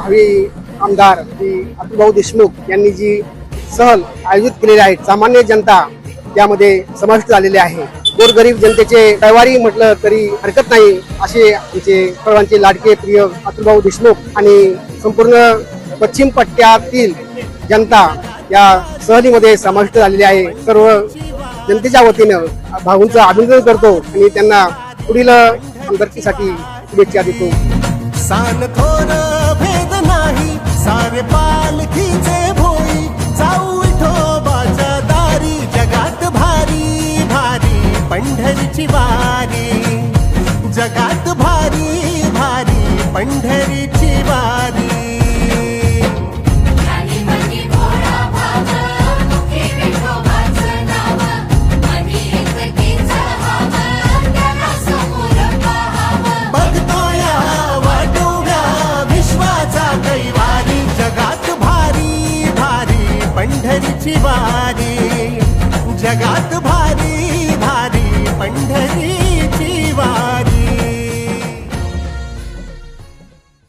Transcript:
भावी आमदार श्री अतुलभाऊ देशमुख यांनी जी सहल आयोजित केलेली आहे सामान्य जनता यामध्ये समाविष्ट झालेली आहे. गोरगरीब जनतेचे रविवारी म्हटलं तरी हरकत नाही असे आमचे सर्वांचे लाडके प्रिय अतुलभाऊ देशमुख आणि संपूर्ण पश्चिम पट्ट्यातील जनता या सहलीमध्ये समाविष्ट झालेली आहे. सर्व जनतेच्या वतीनं भाऊंचं अभिनंदन करतो आणि त्यांना पुढील आमदारकीसाठी शुभेच्छा देतो. सान थोर भेद नाही सारे पालखीचे भोई जाऊ विठोबाच्या दारी जगात भारी भारी पंढरीची वारी. जगात भारी भारी पंढरीची पंढरीची वारी. जगात भारी